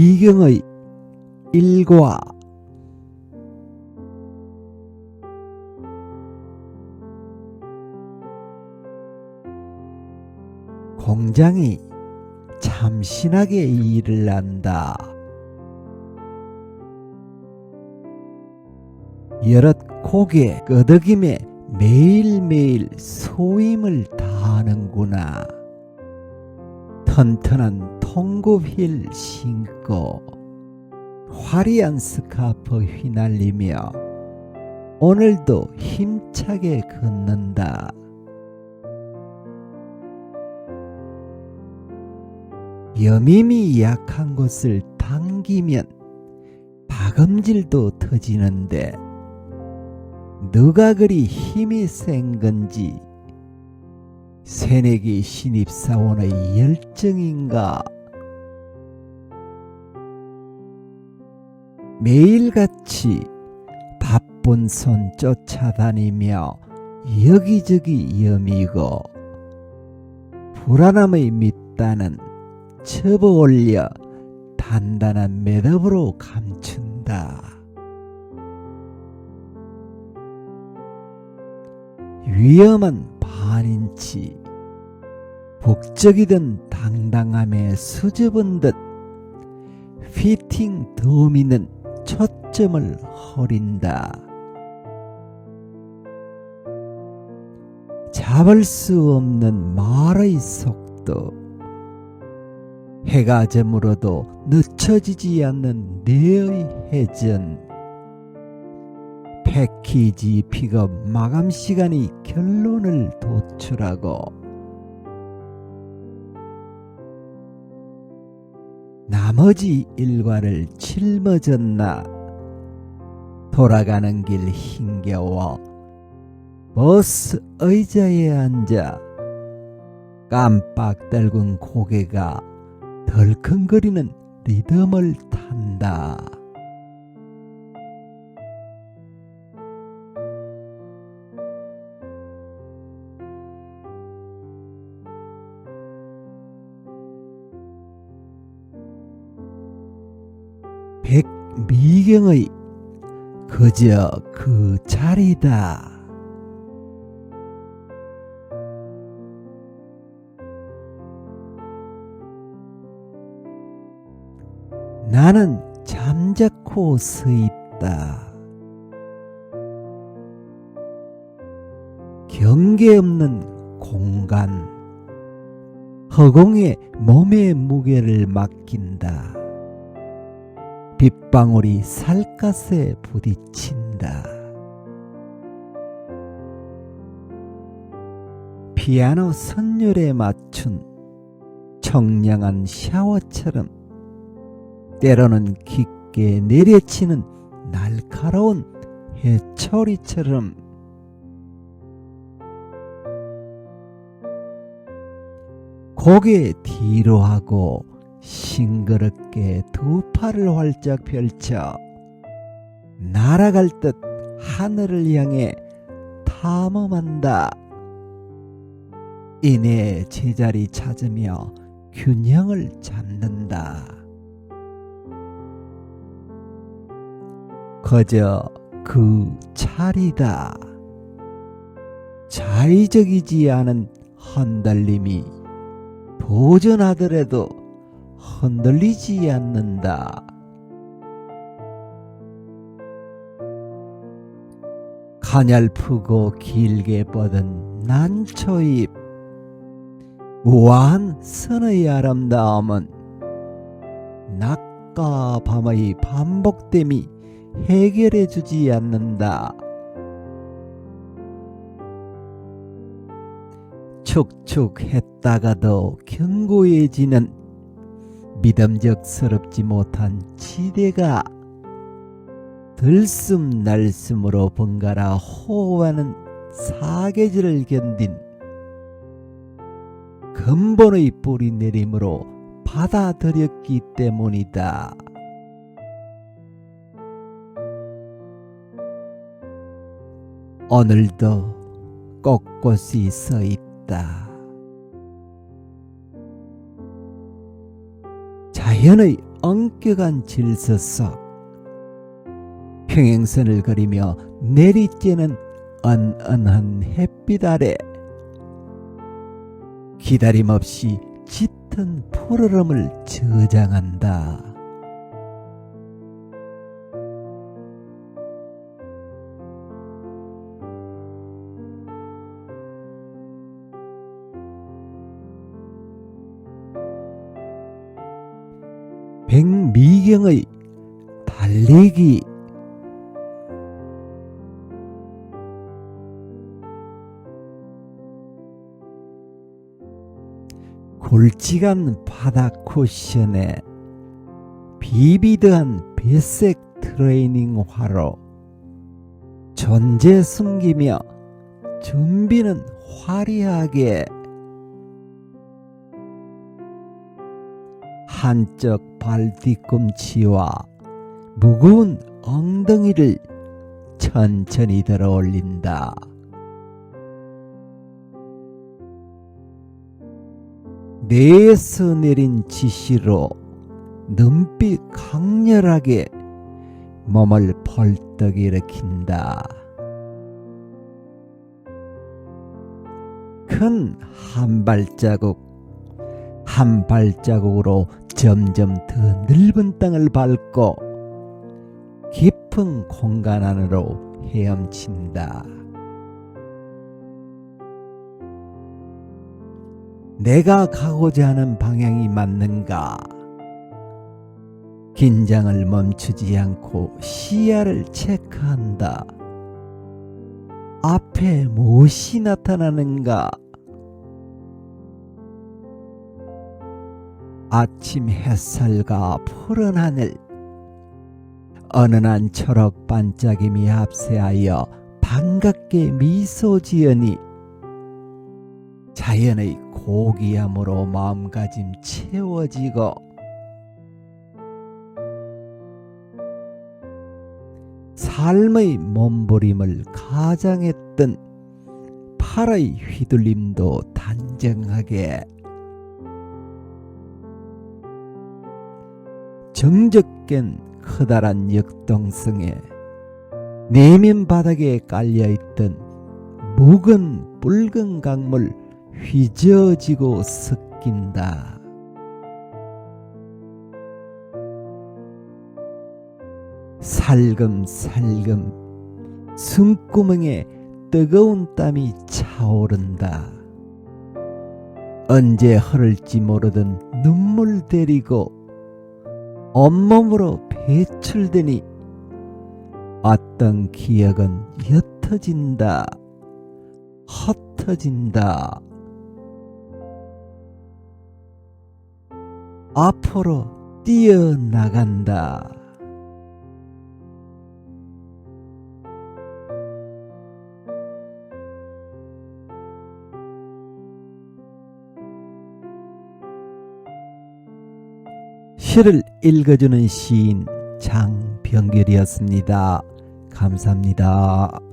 미경의 일과 공장이 참신하게 일을 한다. 여럿 고개 끄덕임에 매일매일 소임을 다하는구나. 튼튼한 통굽힐 신고 화려한 스카프 휘날리며 오늘도 힘차게 걷는다. 여밈이 약한 곳을 당기면 박음질도 터지는데 누가 그리 힘이 센 건지 새내기 신입사원의 열정인가 매일같이 바쁜 손 쫓아다니며 여기저기 여미고 불안함의 밑단은 접어 올려 단단한 매듭으로 감춘다. 위험한 반인치 북적이던 당당함에 수줍은 듯 피팅 도미는 초점을 흐린다. 잡을 수 없는 말의 속도 해가 저물어도 늦춰지지 않는 내의 회전 패키지 픽업 마감 시간이 결론을 도출하고 나머지 일과를 짊어졌나 돌아가는 길 힘겨워 버스 의자에 앉아 깜빡 떨군 고개가 덜컹거리는 리듬을 탄다. 백미경의 그저 그 자리다. 나는 잠자코 서 있다. 경계 없는 공간. 허공에 몸의 무게를 맡긴다. 빗방울이 살갗에 부딪힌다. 피아노 선율에 맞춘 청량한 샤워처럼 때로는 깊게 내려치는 날카로운 해초리처럼 고개 뒤로 하고 싱그럽게 두 팔을 활짝 펼쳐 날아갈 듯 하늘을 향해 탐험한다. 이내 제자리 찾으며 균형을 잡는다. 그저 그 자리다. 자의적이지 않은 흔들림이 도전하더라도 흔들리지 않는다. 가냘프고 길게 뻗은 난초잎 우아한 선의 아름다움은 낮과 밤의 반복됨이 해결해 주지 않는다. 축축했다가도 견고해지는 믿음적스럽지 못한 지대가 들숨날숨으로 번갈아 호흡하는 사계절을 견딘 근본의 뿌리 내림으로 받아들였기 때문이다. 오늘도 꼿꼿이 서 있다. 자연의 엄격한 질서 속 평행선을 그리며 내리쬐는 언언한 햇빛 아래 기다림 없이 짙은 푸르름을 저장한다. 백미경의 달리기. 골직한 바닥 쿠션에 비비드한 배색 트레이닝 화로 존재 숨기며 준비는 화려하게 한쪽 발 뒤꿈치와 무거운 엉덩이를 천천히 들어 올린다. 뇌에서 내린 지시로 눈빛 강렬하게 몸을 벌떡 일으킨다. 큰 한 발자국, 한 발자국으로 점점 더 넓은 땅을 밟고 깊은 공간 안으로 헤엄친다. 내가 가고자 하는 방향이 맞는가? 긴장을 멈추지 않고 시야를 체크한다. 앞에 무엇이 나타나는가? 아침 햇살과 푸른 하늘, 어느한 초록 반짝임이 합세하여 반갑게 미소 지으니 자연의 고귀함으로 마음가짐 채워지고 삶의 몸부림을 가장했던 팔의 휘둘림도 단정하게 정적겐 커다란 역동성에 내면 바닥에 깔려있던 묵은 붉은 강물 휘저어지고 섞인다. 살금살금 숨구멍에 뜨거운 땀이 차오른다. 언제 흐를지 모르던 눈물 데리고 온몸으로 배출되니 어떤 기억은 옅어진다. 흩어진다. 앞으로 뛰어나간다. 시를 읽어주는 시인 장병결이었습니다. 감사합니다.